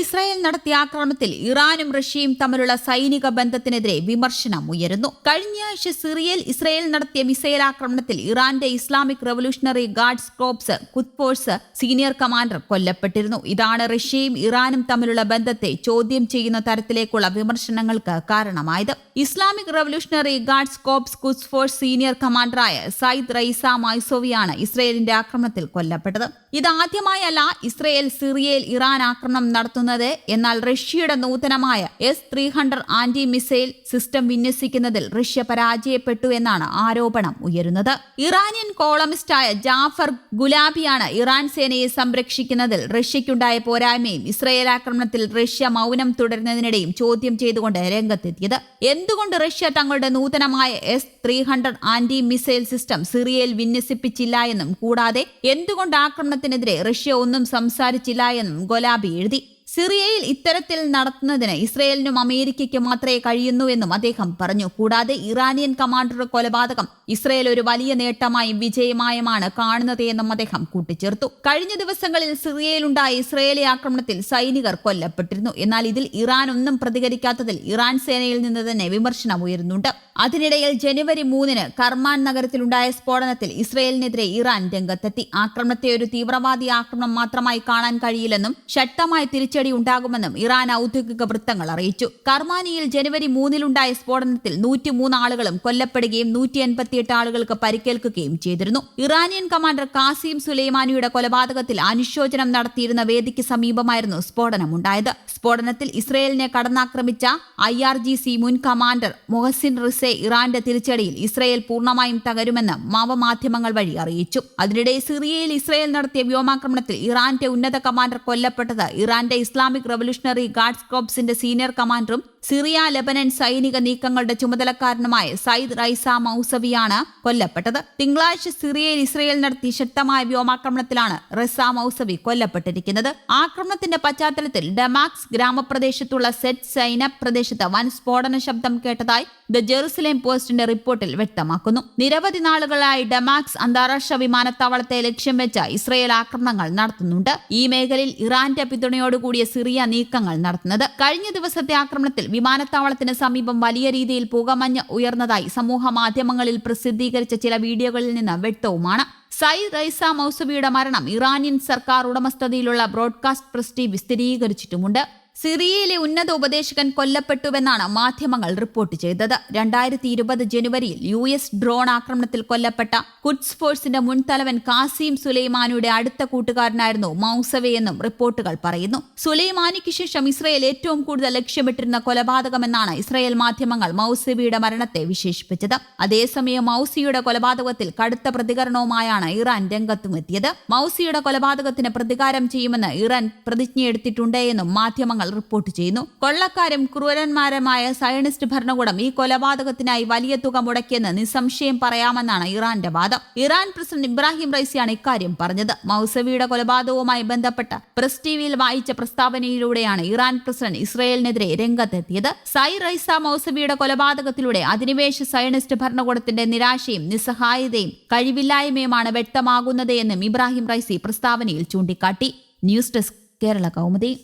Israel നടത്തിയ ആക്രമണത്തിൽ ഇറാനും റഷ്യയും തമ്മിലുള്ള സൈനിക ബന്ധത്തിനെതിരെ വിമർശനം ഉയരുന്നു. കഴിഞ്ഞ ആഴ്ച സിറിയയിൽ ഇസ്രായേൽ നടത്തിയ മിസൈൽ ആക്രമണത്തിൽ ഇറാന്റെ Islamic revolutionary guards corps Quds force senior commander കൊല്ലപ്പെട്ടിരുന്നു. ഇതാണ് റഷ്യയും ഇറാനും തമ്മിലുള്ള ബന്ധത്തെ ചോദ്യം ചെയ്യുന്ന തരത്തിലേക്കുള്ള വിമർശനങ്ങൾക്ക് കാരണമായത്. Islamic revolutionary guards corps Quds force senior കമാൻഡറായ Sayyid Razi മൈസോവിയാണ് ഇസ്രായേലിന്റെ ആക്രമണത്തിൽ കൊല്ലപ്പെട്ടത്. ഇതാദ്യമായല്ല ഇസ്രയേൽ സിറിയയിൽ ഇറാൻ ആക്രമണം നടത്തുന്നത്. എന്നാൽ റഷ്യയുടെ നൂതനമായ S three hundred anti missile system വിന്യസിക്കുന്നതിൽ Russia പരാജയപ്പെട്ടു എന്നാണ് ആരോപണം ഉയരുന്നത്. ഇറാനിയൻ കോളമിസ്റ്റായ ജാഫർ ഗുലാബിയാണ് ഇറാൻ സേനയെ സംരക്ഷിക്കുന്നതിൽ റഷ്യയ്ക്കുണ്ടായ പോരായ്മയും ഇസ്രയേൽ ആക്രമണത്തിൽ റഷ്യ മൗനം തുടരുന്നതിനിടെയും ചോദ്യം ചെയ്തുകൊണ്ട് രംഗത്തെത്തിയത്. എന്തുകൊണ്ട് റഷ്യ തങ്ങളുടെ നൂതനമായ S three hundred anti missile system സിറിയയിൽ വിന്യസിപ്പിച്ചില്ല എന്നും കൂടാതെ എന്തുകൊണ്ട് ആക്രമണത്തിനെതിരെ റഷ്യ ഒന്നും സംസാരിച്ചില്ല എന്നും ഗൊലാബി എഴുതി. സിറിയയിൽ ഇത്തരത്തിൽ നടത്തുന്നതിന് ഇസ്രയേലിനും അമേരിക്കയ്ക്കും മാത്രമേ കഴിയുന്നുവെന്നും അദ്ദേഹം പറഞ്ഞു. കൂടാതെ ഇറാനിയൻ കമാൻഡറുടെ കൊലപാതകം ഇസ്രയേൽ ഒരു വലിയ നേട്ടമായും വിജയമായുമാണ് കാണുന്നത് എന്നും അദ്ദേഹം കൂട്ടിച്ചേർത്തു. കഴിഞ്ഞ ദിവസങ്ങളിൽ സിറിയയിലുണ്ടായ ഇസ്രയേലി ആക്രമണത്തിൽ സൈനികർ കൊല്ലപ്പെട്ടിരുന്നു. എന്നാൽ ഇതിൽ ഇറാൻ ഒന്നും പ്രതികരിക്കാത്തതിൽ ഇറാൻ സേനയിൽ നിന്ന് തന്നെ വിമർശനം ഉയരുന്നുണ്ട്. അതിനിടയിൽ ജനുവരി മൂന്നിന് കർമാൻ നഗരത്തിലുണ്ടായ സ്ഫോടനത്തിൽ ഇസ്രയേലിനെതിരെ ഇറാൻ രംഗത്തെത്തി. ആക്രമണത്തെ ഒരു തീവ്രവാദി ആക്രമണം മാത്രമായി കാണാൻ കഴിയില്ലെന്നും ശക്തമായി തിരിച്ചടി ഉണ്ടാകുമെന്നും ഇറാൻ ഔദ്യോഗിക വൃത്തങ്ങൾ അറിയിച്ചു. കർമാനിയിൽ ജനുവരി മൂന്നിലുണ്ടായ സ്ഫോടനത്തിൽ നൂറ്റിമൂന്ന് ആളുകളും കൊല്ലപ്പെടുകയും നൂറ്റി എൺപത്തിയെട്ട് ആളുകൾക്ക് പരിക്കേൽക്കുകയും ചെയ്തിരുന്നു. ഇറാനിയൻ കമാൻഡർ കാസിം സുലൈമാനിയുടെ കൊലപാതകത്തിൽ അനുശോചനം നടത്തിയിരുന്ന വേദിക്ക് സമീപമായിരുന്നു സ്ഫോടനമുണ്ടായത്. സ്ഫോടനത്തിൽ ഇസ്രയേലിനെ കടന്നാക്രമിച്ച ഐ ആർ ജി സി മുൻ കമാൻഡർ മൊഹസിൻ റിസെ ഇറാന്റെ തിരിച്ചടിയിൽ ഇസ്രയേൽ പൂർണമായും തകരുമെന്ന് മാവമാധ്യമങ്ങൾ വഴി അറിയിച്ചു. അതിനിടെ സിറിയയിൽ ഇസ്രയേൽ നടത്തിയ വ്യോമാക്രമണത്തിൽ ഇറാന്റെ ഉന്നത കമാൻഡർ കൊല്ലപ്പെട്ടത് ഇറാന്റെ ഇസ്ലാമിക് റവല്യൂഷണറി ഗാർഡ്സ് കോപ്സിന്റെ സീനിയർ കമാൻഡറും സിറിയ ലെബനൻ സൈനിക നീക്കങ്ങളുടെ ചുമതലക്കാരനുമായ സയ്യിദ് റൈസ മൌസവിയാണ് കൊല്ലപ്പെട്ടത്. തിങ്കളാഴ്ച സിറിയയിൽ ഇസ്രയേൽ നടത്തിയ ശക്തമായ വ്യോമാക്രമണത്തിലാണ് റസ മൌസവി കൊല്ലപ്പെട്ടിരിക്കുന്നത്. ആക്രമണത്തിന്റെ പശ്ചാത്തലത്തിൽ ഡമാക്സ് ഗ്രാമപ്രദേശത്തുള്ള സെറ്റ് സൈന പ്രദേശത്ത് വൻ സ്ഫോടന ശബ്ദം കേട്ടതായി ദ ജെറുസലേം പോസ്റ്റിന്റെ റിപ്പോർട്ടിൽ വ്യക്തമാക്കുന്നു. നിരവധി നാളുകളായി ഡമാക്സ് അന്താരാഷ്ട്ര വിമാനത്താവളത്തെ ലക്ഷ്യം വെച്ച ഇസ്രയേൽ ആക്രമണങ്ങൾ നടത്തുന്നുണ്ട്. ഈ മേഖലയിൽ ഇറാന്റെ പിന്തുണയോടുകൂടിയ സിറിയ നീക്കങ്ങൾ നടത്തുന്നത്. കഴിഞ്ഞ ദിവസത്തെ ആക്രമണത്തിൽ വിമാനത്താവളത്തിന് സമീപം വലിയ രീതിയിൽ പുകമഞ്ഞ് ഉയർന്നതായി സമൂഹ മാധ്യമങ്ങളിൽ പ്രസിദ്ധീകരിച്ച ചില വീഡിയോകളിൽ നിന്ന് വ്യക്തവുമാണ്. സയ്യിദ് റൈസ മൗസബിയുടെ മരണം ഇറാനിയൻ സർക്കാർ ഉടമസ്ഥതയിലുള്ള ബ്രോഡ്കാസ്റ്റ് പ്രസ് ടി സിറിയയിലെ ഉന്നത ഉപദേശകൻ കൊല്ലപ്പെട്ടുവെന്നാണ് മാധ്യമങ്ങൾ റിപ്പോർട്ട് ചെയ്തത്. രണ്ടായിരത്തി ഇരുപത് ജനുവരിയിൽ യു എസ് ഡ്രോൺ ആക്രമണത്തിൽ കൊല്ലപ്പെട്ട കുഡ്സ് ഫോഴ്സിന്റെ മുൻ തലവൻ കാസിം സുലൈമാനിയുടെ അടുത്ത കൂട്ടുകാരനായിരുന്നു മൌസവെ എന്നും റിപ്പോർട്ടുകൾ പറയുന്നു. സുലൈമാനിക്ക് ശേഷം ഇസ്രയേൽ ഏറ്റവും കൂടുതൽ ലക്ഷ്യമിട്ടിരുന്ന കൊലപാതകമെന്നാണ് ഇസ്രയേൽ മാധ്യമങ്ങൾ മൌസവിയുടെ മരണത്തെ വിശേഷിപ്പിച്ചത്. അതേസമയം മൌസിയുടെ കൊലപാതകത്തിൽ കടുത്ത പ്രതികരണവുമായാണ് ഇറാൻ രംഗത്തുമെത്തിയത്. മൌസിയുടെ കൊലപാതകത്തിന് പ്രതികാരം ചെയ്യുമെന്ന് ഇറാൻ പ്രതിജ്ഞയെടുത്തിട്ടുണ്ട് എന്നും റിപ്പോർട്ട് ചെയ്യുന്നു. കൊള്ളക്കാരും ക്രൂരന്മാരുമായ സയണിസ്റ്റ് ഭരണകൂടം ഈ കൊലപാതകത്തിനായി വലിയ തുക മുടക്കിയെന്ന് നിസ്സംശയം പറയാമെന്നാണ് ഇറാന്റെ വാദം. ഇറാൻ പ്രസിഡന്റ് ഇബ്രാഹിം റൈസിയാണ് ഇക്കാര്യം പറഞ്ഞത്. മൗസവിയുടെ കൊലപാതകവുമായി ബന്ധപ്പെട്ട് പ്രസ് ടിവിയിൽ വായിച്ച പ്രസ്താവനയിലൂടെയാണ് ഇറാൻ പ്രസിഡന്റ് ഇസ്രയേലിനെതിരെ രംഗത്തെത്തിയത്. സൈ റൈസ മൗസവിയുടെ കൊലപാതകത്തിലൂടെ അധിനിവേശ സയണിസ്റ്റ് ഭരണകൂടത്തിന്റെ നിരാശയും നിസ്സഹായതയും കഴിവില്ലായ്മയുമാണ് വ്യക്തമാകുന്നത് എന്നും ഇബ്രാഹിം റൈസി പ്രസ്താവനയിൽ ചൂണ്ടിക്കാട്ടി. News desk Kerala Kaumudi.